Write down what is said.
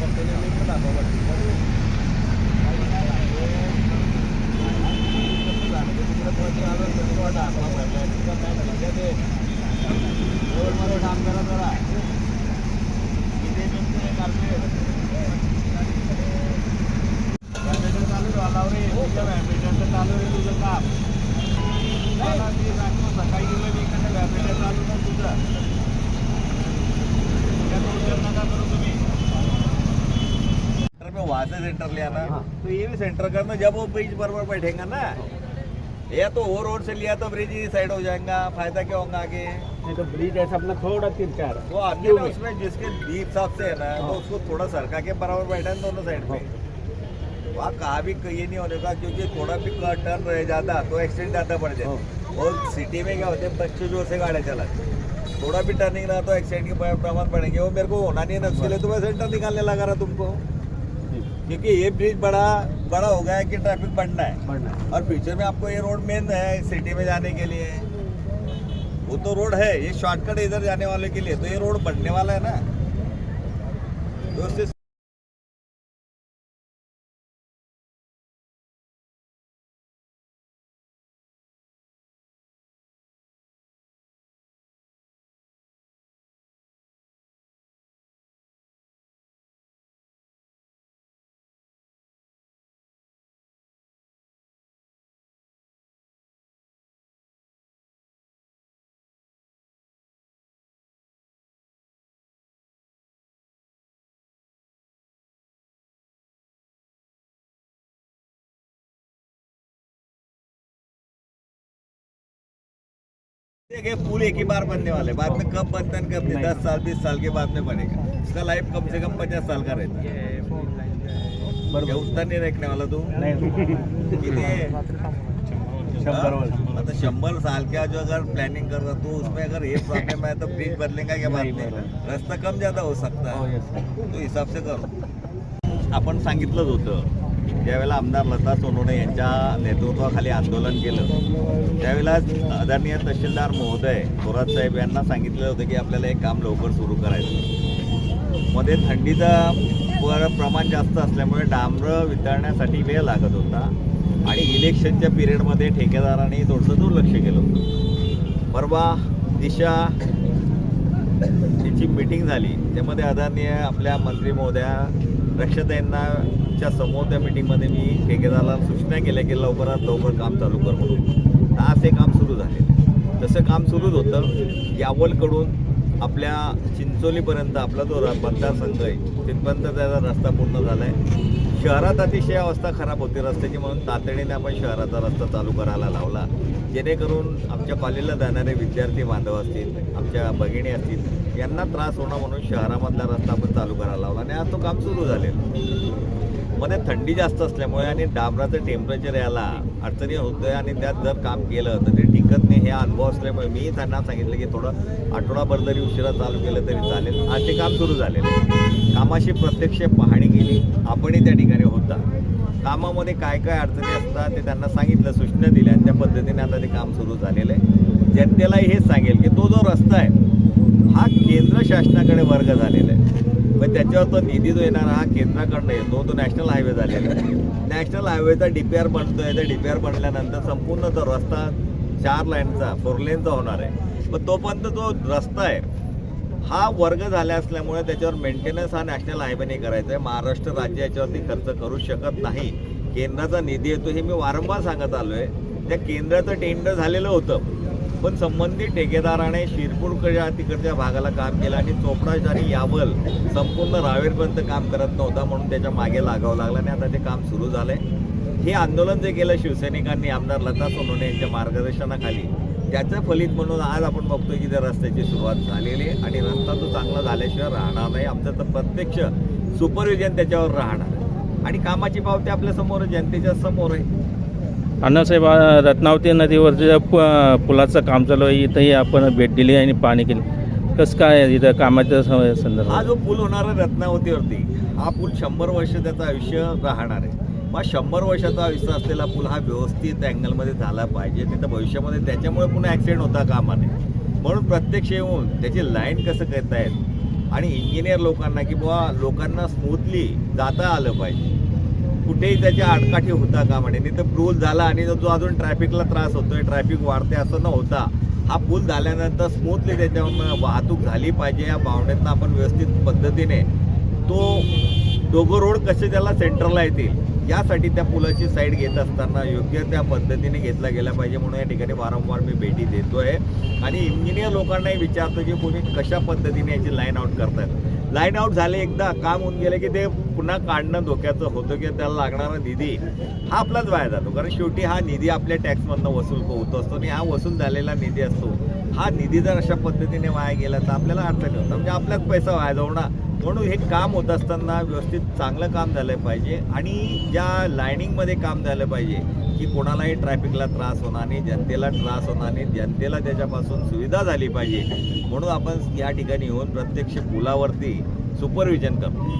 पद्धतीने मित्र दाखवा से सेंटर लिया ना हाँ। तो ये भी सेंटर करना जब वो ब्रिज बराबर बैठेगा ना या तो वो रोड से लिया तो ब्रिज ही साइड हो जाएगा फ़ायदा क्या होगा आगे? नहीं तो ब्रिज ऐसा अपना थोड़ा तिरछा है वो आगे ना उसमें जिसके हिसाब से है ना तो उसको थोड़ा सरका के बराबर बैठा है दोनों साइड पे। वहाँ कहाँ भी ये नहीं होने का क्योंकि थोड़ा भी टर्न रह जाता तो एक्सीडेंट ज़्यादा बढ़ जाए और सिटी में क्या होते हैं बच्चे ज़ोर से गाड़ियाँ चलाते थोड़ा भी टर्निंग रहा तो एक्सीडेंट के प्रमाण बढ़ेंगे। वो मेरे को होना नहीं है ना उसके लिए तो मैं सेंटर निकालने लगा रहा तुमको। क्योंकि ये ब्रिज बड़ा बड़ा हो गया है कि ट्रैफ़िक बढ़ना है। बढ़ना है। और फ्यूचर में आपको ये रोड मेन है सिटी में जाने के लिए। वो तो रोड है ये शॉर्टकट इधर जाने वाले के लिए तो ये रोड बढ़ने वाला है ना। तो उससे देखिए पुल एक ही बार बनने वाले बाद में कब बनता है कब नहीं दस साल बीस साल के बाद में बनेगा। इसका लाइफ कम से कम पचास साल का रहता है। क्या उत्तर नहीं रखने वाला तू। आता शंभर साल का जो अगर प्लानिंग कर रहा तो उसमें अगर ये प्रॉब्लम है तो ब्रिज बदलेगा क्या बात नहीं. रस्ता कम ज्यादा हो सकता हो। येस तो हिसाब से करो। आपण सांगितलंच होतं। ज्यावेळेला आमदार लता सोनवणे यांच्या नेतृत्वाखाली आंदोलन केलं त्यावेळेला आदरणीय तहसीलदार महोदय थोरात साहेब यांना सांगितलं होतं की आपल्याला एक काम लवकर सुरू करायचं मध्ये थंडीचं प्रमाण जास्त असल्यामुळे डांबरं वितळण्यासाठी वेळ लागत होता आणि इलेक्शनच्या पिरियडमध्ये ठेकेदारांनी थोडंसं दुर्लक्ष केलं होतं. परवा दिशा तिची मीटिंग झाली त्यामध्ये आदरणीय आपल्या मंत्री महोदया रक्षाताईंनाच्या समोर त्या मीटिंगमध्ये मी ठेकेदाराला सूचना केल्या की लवकरात लवकर काम चालू कर म्हणून. आज ते काम सुरू झाले. तसं काम सुरूच होतं यावलकडून आपल्या चिंचोलीपर्यंत आपला जो मतदारसंघ आहे तिथपर्यंत त्याचा रस्ता पूर्ण झाला आहे शहरात अतिशय अवस्था खराब होती रस्त्याची म्हणून तातडीने आपण शहराचा रस्ता चालू करायला लावला. जेणेकरून आमच्या कॉलेजला जाणारे विद्यार्थी बांधव असतील आमच्या भगिनी असतील यांना त्रास होणं म्हणून शहरामधला रस्ता आपण चालू करायला लावला आणि आज तो काम सुरू झालेलं. मध्ये थंडी जास्त असल्यामुळे आणि डांबराचं टेम्परेचर यायला अडचणी होतं आणि त्यात जर काम केलं तर ते टिकत नाही. हे अनुभव असल्यामुळे मी त्यांना सांगितलं की थोडं आठवडाभर जरी उशिरा चालू केलं तरी चालेल. आज ते काम सुरू झालेलं आहे कामाशी प्रत्यक्ष पाहणी केली. आपणही त्या ठिकाणी होता. कामामध्ये काय काय अडचणी असतात ते त्यांना सांगितलं सूचना दिल्या आणि त्या पद्धतीने आता ते काम सुरू झालेलं आहे. जनतेलाही हेच सांगेल की तो जो रस्ता आहे हा केंद्र शासनाकडे वर्ग झालेला आहे. मग त्याच्यावर तो निधी जो येणार हा केंद्राकडनं येतो तो नॅशनल हायवे झालेला आहे. नॅशनल हायवेचा डी पी आर बनतोय त्या डी पी आर बनल्यानंतर संपूर्ण तो रस्ता चार लाईनचा फोर लेनचा होणार आहे. पण तोपर्यंत जो रस्ता आहे हा वर्ग झाला असल्यामुळे त्याच्यावर मेंटेनन्स हा नॅशनल हायवेने करायचा आहे. महाराष्ट्र राज्य याच्यावरती खर्च करू शकत नाही. केंद्राचा निधी येतो हे मी वारंवार सांगत आलो आहे त्या केंद्राचं टेंडर झालेलं होतं. पण संबंधित ठेकेदाराने शिरपूरकडच्या तिकडच्या भागाला काम केलं आणि चोपडाशारी यावल संपूर्ण रावेरपर्यंत काम करत नव्हता म्हणून त्याच्यामागे लागावं लागलं आणि आता ते काम सुरू झालंय. हे आंदोलन जे केलं शिवसैनिकांनी आमदार लता सोनवणे यांच्या मार्गदर्शनाखाली त्याचं फलित म्हणून आज आपण बघतोय की त्या रस्त्याची सुरुवात झालेली आहे आणि रस्ता तो चांगला झाल्याशिवाय राहणार नाही. आमचं तर प्रत्यक्ष सुपरविजन त्याच्यावर राहणार आणि कामाची पावती आपल्यासमोर जनतेच्या समोर आहे. अण्णासाहेब रत्नावती रत्नावती जे प पुलाचं काम चालू आहे इथंही आपण भेट दिली आणि पाणी केलं. कसं काय इथं कामाच्या स- हा जो पूल होणार आहे रत्नावतीवरती हा पूल शंभर वर्ष त्याचं आयुष्य राहणार आहे. मग शंभर वर्षाचा आयुष्य असलेला पूल हा व्यवस्थित अँगलमध्ये झाला पाहिजे नाही तर भविष्यामध्ये त्याच्यामुळे पुन्हा ॲक्सिडेंट होता कामाने म्हणून प्रत्यक्ष येऊन त्याची लाईन कसं करतायत आणि इंजिनियर लोकांना की बुवा लोकांना स्मूथली जाता आलं पाहिजे. कुठेही त्याच्या आडकाठी होता का म्हणे? नाही तर पूल झाला आणि जो अजून ट्रॅफिकला त्रास होतोय ट्रॅफिक वाढते असं न होता हा पूल झाल्यानंतर स्मूथली त्याच्यावर वाहतूक झाली पाहिजे या भावनेतनं आपण व्यवस्थित पद्धतीने. तो दोघं रोड कसे त्याला सेंटरला येतील? यासाठी त्या पुलाची साईड घेत असताना योग्य त्या पद्धतीने घेतला गेला पाहिजे म्हणून या ठिकाणी वारंवार मी भेटी देतोय. आणि इंजिनियर लोकांनाही विचारतो की कोणी कशा पद्धतीने याची लाईन आउट करतात लाईन आउट झाले एकदा काम होऊन गेले की ते पुन्हा काढणं धोक्याचं होतं की त्याला लागणारा निधी हा आपलाच वाया जातो. कारण शेवटी हा निधी आपल्या टॅक्समधनं वसूल होत असतो आणि हा वसूल झालेला निधी असतो. हा निधी जर अशा पद्धतीने वाया गेला तर आपल्याला अडचण होता. म्हणजे आपलाच पैसा वाया जाऊ ना. म्हणून हे काम होत असताना व्यवस्थित चांगलं काम झालं पाहिजे आणि ज्या लायनिंगमध्ये काम झालं पाहिजे की कोणालाही ट्रॅफिकला त्रास होणार नाही जनतेला त्रास होणार नाही जनतेला त्याच्यापासून सुविधा झाली पाहिजे. म्हणून आपण या ठिकाणी येऊन प्रत्यक्ष पुलावरती सुपरविजन करतो.